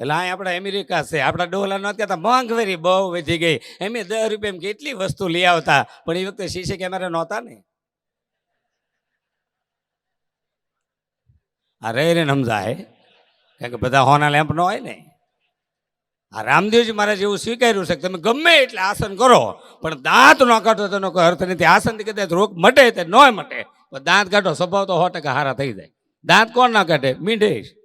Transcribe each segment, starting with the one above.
એટલે અહીં આપણા અમેરિકા છે. આપણા ડોલર નહોતા ત્યાં મોંઘવારી બહુ વધી ગઈ. એમ દસ રૂપિયામાં કેટલી વસ્તુ લઈ આવતા? પણ એ વખતે સીસી કેમેરા નહોતા ને. આ રહી રે સમજાય. કારણ કે બધા હોના લેમ્પ ન હોય ને. આ રામદેવજી મહારાજ એવું સ્વીકાર્યું છે કે તમે ગમે એટલે આસન કરો, પણ દાંત ન કાઢો તેનો કોઈ અર્થ નથી. આસનથી કદાચ રોગ મટે તે ન મટે. પણ દાંત કાઢો, સ્વભાવ તો સો ટકા હારા થઈ જાય. દાંત કોણ ના કાઢે? મીંઢે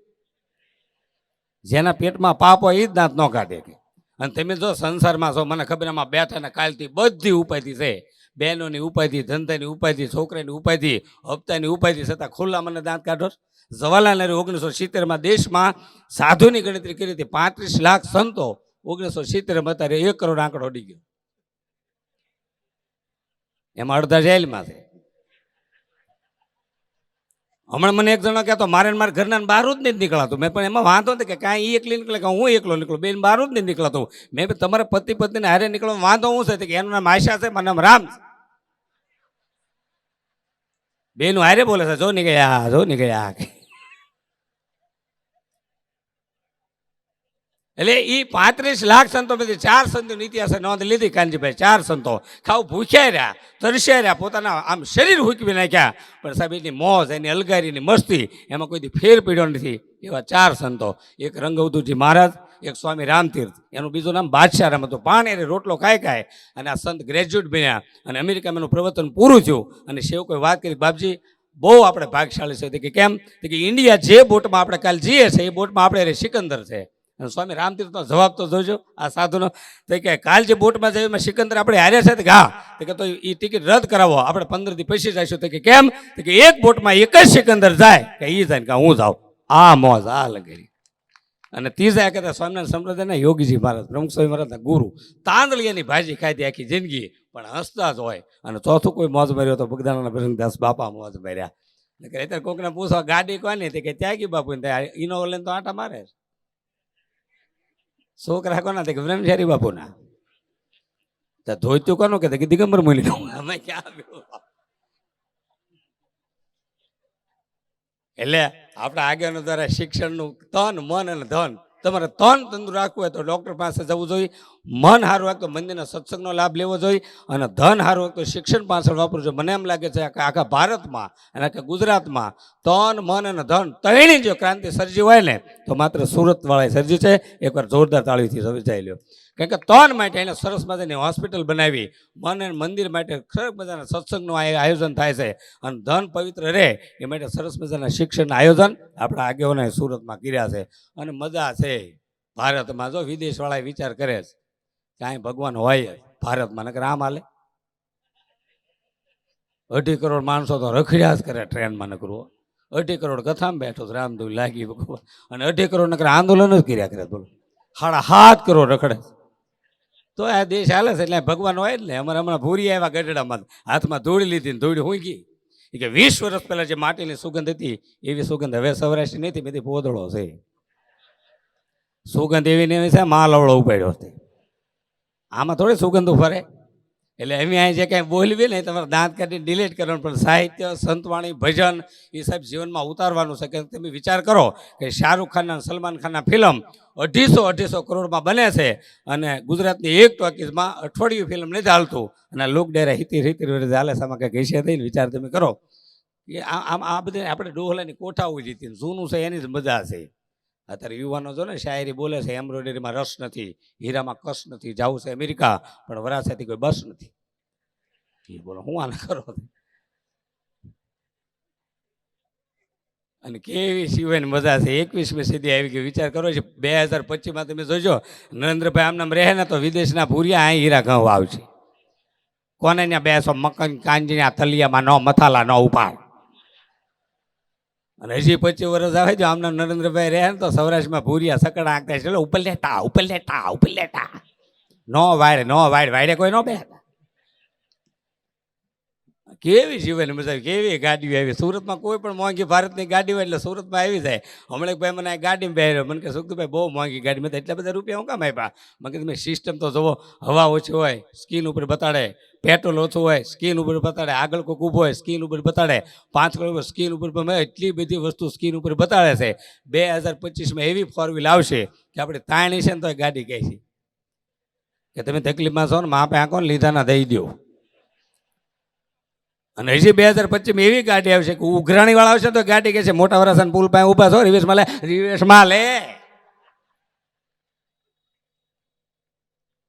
જેના પેટમાં પાપ હોય એ જ દાંત ન કાઢે કે. અને તમે જો સંસારમાં છો, મને ખબર એમાં બેઠા ને કાલથી બધી ઉપાધિ છે. બહેનોની ઉપાધિ, ધંધાની ઉપાધિ, છોકરાની ઉપાધિ, હપ્તાની ઉપાધિ છતાં ખુલ્લા મને દાંત કાઢો? જવાહરલાલ નહેરુ ઓગણીસો સિત્તેરમાં દેશમાં સાધુની ગણતરી કરી હતી, પાંત્રીસ લાખ સંતો ઓગણીસો સિત્તેરમાં અત્યારે એક કરોડ આંકડો ઉડી ગયો. એમાં અડધા જેલમાં છે. હમણાં મને એક જણો કહેતો મારે મારા ઘરના બહાર જ નથી નીકળાતું. મેં પણ એમાં વાંધો નથી કે કાંઈ ઈ એકલી નીકળે કે હું એકલો નીકળું. બેન બહાર જ નથી નીકળાતું. મેં તમારા પતિ પત્નીને હારે નીકળો વાંધો હું છે? કે, એનું નામ આશા છે, મારું નામ રામ બેનું હારે બોલે છે, જો નીકળ્યા જો નીકળ્યા. એટલે એ પાંત્રીસ લાખ સંતો માંથી ચાર સંતોની ઇતિહાસે નોંધ લીધી કાનજીભાઈ, ચાર સંતો. ખાવ ભૂખ્યા રહ્યા, તરસ્યા રહ્યા, પોતાના આમ શરીર હુકવી નાખ્યા. પણ સાહેબ, એની મોજ, એની અલગારીની મસ્તી, એમાં કોઈ ફેર પીડ્યો નથી. એવા ચાર સંતો. એક રંગવધુજી મહારાજ, એક સ્વામી રામતીર્થ. એનું બીજું નામ બાદશાહ રામ હતું. પાણી અને રોટલો ખાય ખાય અને આ સંત ગ્રેજ્યુએટ બન્યા. અને અમેરિકામાં એનું પ્રવર્તન પૂરું થયું. અને સેવકોએ વાત કરી, બાપજી, બહુ આપણે ભાગશાળી છે. કે, કેમ? કે, ઇન્ડિયા જે બોટમાં આપણે કાલ જઈએ છીએ, એ બોટમાં આપણે સિકંદર છે. સ્વામી રામતીર્થનો જવાબ તો જોજો, આ સાધુનો. તો કે કાલ જે બોટમાં જઈએ સિકંદર આપણે હાર્યા છે તો હા તો કે, તો એ ટિકિટ રદ કરાવો, આપણે પંદરથી પછી જઈશું. તો કે, કેમ? તો કે, એક બોટમાં એક જ સિકંદર જાય. કે એ જાય કે, હું જાઉં. આ મોજ, આ લગેરી. અને ત્રીજા કહેતા સ્વામિનારાયણ સંપ્રદાયના યોગીજી મહારાજ, પ્રમુખ સ્વામી મહારાજના ગુરુ. તાંદળિયાની ભાજી ખાધી આખી જિંદગી, પણ હસતા જ હોય. અને ચોથું કોઈ મોજ માર્યો તો બગદાણાના પ્રસંગદાસ બાપા મોજ માર્યા. નકર અત્યારે કોકને પૂછો, ગાડી કોની? તે કે, ત્યાગી બાપુ ને ઇનોવા લઈને તો આટા મારે છે. છોકરા કોના તે બ્રહ્મચારી બાપુના? તો ધોત્યું કોનું કે કે દિગંબર મોલી અમે ક્યાં? એટલે આપણા આગેવાનો દ્વારા શિક્ષણનું તન મન અને ધન તમારે તન તંદુ રાખવું હોય તો ડૉક્ટર પાસે જવું જોઈએ. મન સારું હોય તો મંદિરના સત્સંગનો લાભ લેવો જોઈએ અને ધન સારું હોય તો શિક્ષણ પાછળ વાપરવું જોઈએ. મને એમ લાગે છે કે આખા ભારતમાં અને આખા ગુજરાતમાં તન, મન અને ધન ત્રણેય જો ક્રાંતિ સર્જી હોય ને, તો માત્ર સુરતવાળાએ સર્જી છે. એકવાર જોરદાર તાળીથી સમજાઈ લ્યો કારણ કે તન માટે એને સરસ મજાની હોસ્પિટલ બનાવી, મન અને મંદિર માટે સરસ મજાના સત્સંગનું આયોજન થાય છે. અને ધન પવિત્ર રહે, એ માટે સરસ મજાના શિક્ષણના આયોજન આપણા આગેવાનોએ સુરતમાં કર્યા છે. અને મજા છે. ભારતમાં જો વિદેશવાળાએ વિચાર કરે છે કે અહીં ભગવાન હોય જ. ભારતમાં નકર આમ હાલે. અઢી કરોડ માણસો તો રખડ્યા જ કરે ટ્રેનમાં નકરો અઢી કરોડ કથામાં બેઠો છે, રામદેવ લાગી ભગવાન. અને અઢી કરોડ નકર આંદોલન જ કર્યા કરે બોલો. સાડા સાત કરોડ રખડે. છે. તો આ દેશ હાલે છે એટલે ભગવાન હોય જ ને. અમારે હમણાં ભૂરી આવ્યા ગઢડામાં. હાથમાં ધૂળી લીધી ને ધૂળી હું ગઈ એ કે વીસ વર્ષ પહેલા જે માટીની સુગંધ હતી, એવી સુગંધ હવે સૌરાષ્ટ્ર નથી, બધી પોદળો છે. સુગંધ એવી ને એવી છે માલવડો ઉપાડ્યો છે. આમાં થોડી સુગંધ ફરે એટલે એમ અહીં જે કાંઈ બોલવી નહીં તમારે દાંત કાઢીને ડિલીટ કરવાનું, પણ સાહિત્ય, સંતવાણી, ભજન એ સાહેબ જીવનમાં ઉતારવાનું છે. કે તમે વિચાર કરો કે શાહરૂખ અને સલમાન ખાનના ફિલ્મ અઢીસો અઢીસો કરોડમાં બને છે અને ગુજરાતની એક ટોકીઝમાં અઠવાડિયું ફિલ્મ નથી ચાલતું અને લોક ડેરા હિતી રીતિ રીતે ચાલે છે. આમાં કંઈક હિસ્સે થઈને વિચાર તમે કરો. આ- આમ, આ બધી આપણે ડોહલાની કોઠા હોય જીતી જૂનું છે, એની જ મજા છે. અત્યારે યુવાનો જો ને શાયરી બોલે છે, એમ્બ્રોઇડરીમાં રસ નથી, હીરામાં કસ નથી, જવું છે અમેરિકા, પણ વરાછાથી કોઈ બસ નથી. એ બોલો, હું આને કરો? અને કેવી સિવાયની મજા છે, એકવીસમી સદી આવી ગઈ, વિચાર કરો છે, બે હજાર પચીસમાં તમે જોજો, નરેન્દ્રભાઈ આમ નામ રહે ને તો વિદેશના ભૂરિયા અહીં હીરા ઘઉં આવશે કોને ત્યાં બેસો, મકન, કાંજીના તલિયામાં ન, મથાલા ન ઉપાડ. અને હજી પચીસ વર્ષ આવે જો આમના નરેન્દ્રભાઈ રહે ને તો સૌરાષ્ટ્રમાં ભૂરિયા સકડ આંકતા છે એટલે ઉપર લેટા ઉપર લેટા ઉપર લેટા નો વાયડે, નો વાડ વાડે કોઈ નો બે કેવી જીવન મજા આવી કેવી ગાડીઓ આવી? સુરતમાં કોઈ પણ મોંઘી ભારતની ગાડી હોય એટલે સુરતમાં આવી જાય. હમણાં ભાઈ મને આ ગાડીમાં બેહ્યો મને કે સુખભાઈ બહુ મોંઘી ગાડી. મેં એટલા બધા રૂપિયા હું કામ આપ્યા? મેં કીધું સિસ્ટમ તો જોવો, હવા ઓછી હોય સ્કીન ઉપર બતાડે પેટ્રોલ ઓછું હોય સ્કીન ઉપર બતાડે, આગળ કોઈક ઊભો હોય સ્કીન ઉપર બતાડે પાંચ કરોડ સ્કીન ઉપર પણ એટલી બધી વસ્તુ સ્કીન ઉપર બતાડે છે. બે હજાર પચીસમાં એવી ફોર વ્હીલ આવશે કે આપણે તાણી છે ને તો ગાડી કહે છે. કે તમે તકલીફમાં છો ને, માપે આંકો ને લીધા ના દઈ દો અને હજી બે હજાર પચીસમાં એવી ગાડી આવશે ઉઘરાણી વાળા આવશે તો ગાડી કહેશે મોટા વરાસન પુલ પાસે ઊભા છો રિવેશમાં લે રિવેશમાં લે.